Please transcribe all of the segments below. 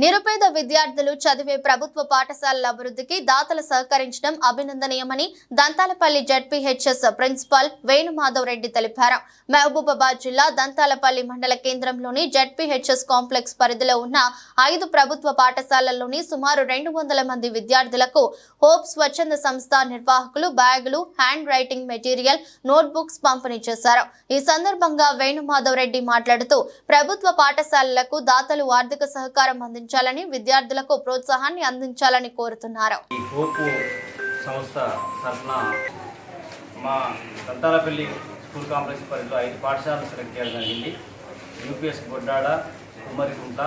నిరుపేద విద్యార్థులు చదివే ప్రభుత్వ పాఠశాలల అభివృద్ధికి దాతలు సహకరించడం అభినందనీయమని దంతాలపల్లి జడ్పీహెచ్ఎస్ ప్రిన్సిపాల్ వేణుమాధవ్ రెడ్డి తెలిపారు. మహబూబాబాద్ జిల్లా దంతాలపల్లి మండల కేంద్రంలోని జడ్పీహెచ్ఎస్ కాంప్లెక్స్ పరిధిలో ఉన్న ఐదు ప్రభుత్వ పాఠశాలల్లోని సుమారు రెండు వందల మంది విద్యార్థులకు హోప్ స్వచ్ఛంద సంస్థ నిర్వాహకులు బ్యాగులు హ్యాండ్ రైటింగ్ మెటీరియల్ నోట్బుక్స్ పంపిణీ చేశారు. ఈ సందర్భంగా వేణుమాధవ్ రెడ్డి మాట్లాడుతూ ప్రభుత్వ పాఠశాలలకు దాతలు ఆర్థిక సహకారం అందించారు అందించాలని విద్యార్థులకు ప్రోత్సాహాన్ని అందించాలని కోరుతున్నారు. ఈ సంస్థ తరఫున మా దంతాలపల్లి స్కూల్ కాంప్లెక్స్ పరిధిలో ఐదు పాఠశాలలు సెలెక్ట్ చేయడం జరిగింది. UPS Boddada Kummarikunta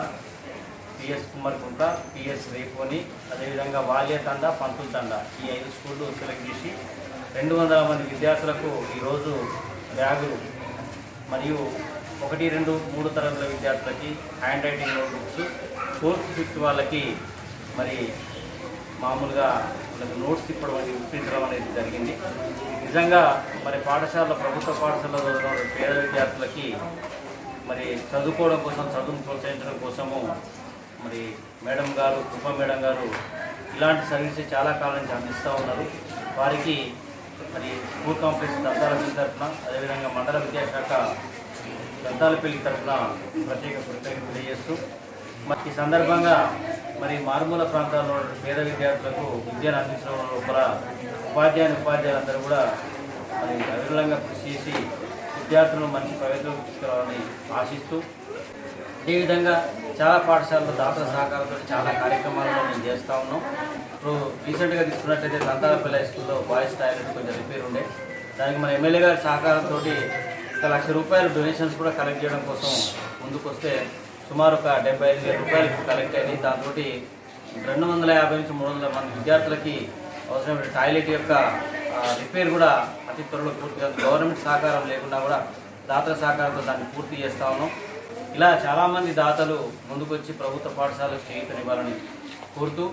PS Kummarikunta PS Reponi అదేవిధంగా వాల్య తండ పంతుల తండ ఈ ఐదు స్కూళ్ళు సెలెక్ట్ చేసి రెండు వందల మంది విద్యార్థులకు ఈరోజు బ్యాగులు మరియు ఒకటి రెండు మూడు తరగతుల విద్యార్థులకి hand writing note books fourth fifth వాళ్ళకి మరి మామూలుగా వాళ్ళకి నోట్స్ ఇప్పడం అనేది ఇప్పించడం అనేది జరిగింది. నిజంగా మరి పాఠశాల ప్రభుత్వ పాఠశాలలో పేద విద్యార్థులకి మరి చదువుకోవడం కోసం చదువును ప్రోత్సహించడం కోసము మరి మేడం గారు కృప మేడం గారు ఇలాంటి సర్వీసెస్ చాలా కాలం నుంచి అందిస్తూ ఉన్నారు. వారికి మరి స్కూల్ కాంప్లెక్స్ దంతాలపల్లి తరఫున అదేవిధంగా మండల విద్యాశాఖ దంతాలపల్లి తరఫున ప్రత్యేక కృతజ్ఞతలు తెలియజేస్తూ మరి ఈ సందర్భంగా మరి మారుమూల ప్రాంతాల్లో పేద విద్యార్థులకు విద్యను అందించడం లోపల ఉపాధ్యాయుని ఉపాధ్యాయులందరూ కూడా మరి అవిరళంగా కృషి చేసి విద్యార్థులను మంచి ప్రవేశంలోకి తీసుకురావాలని ఆశిస్తూ అదేవిధంగా చాలా పాఠశాలలో దాతల సహకారంతో చాలా కార్యక్రమాలను మేము చేస్తూ ఉన్నాం. ఇప్పుడు రీసెంట్గా తీసుకున్నట్లయితే దంతాలపల్లి హై స్కూల్లో బాయ్స్ టాయిలెట్ కొంచెం రిపేర్ ఉండే. దానికి మన ఎమ్మెల్యే గారి సహకారంతో ఒక లక్ష రూపాయలు డొనేషన్స్ కూడా కలెక్ట్ చేయడం కోసం ముందుకొస్తే సుమారు ఒక డెబ్బై ఐదు వేల రూపాయలు కలెక్ట్ అయింది దాంతో రెండు వందల యాభై నుంచి మూడు వందల మంది విద్యార్థులకి అవసరమైన టాయిలెట్ యొక్క రిపేర్ కూడా అతి త్వరలో పూర్తి గవర్నమెంట్ సహకారం లేకుండా కూడా దాతల సహకారంతో దాన్ని పూర్తి చేస్తా ఉన్నాం. ఇలా చాలామంది దాతలు ముందుకొచ్చి ప్రభుత్వ పాఠశాలకు చేయూతనివ్వాలని కోరుతూ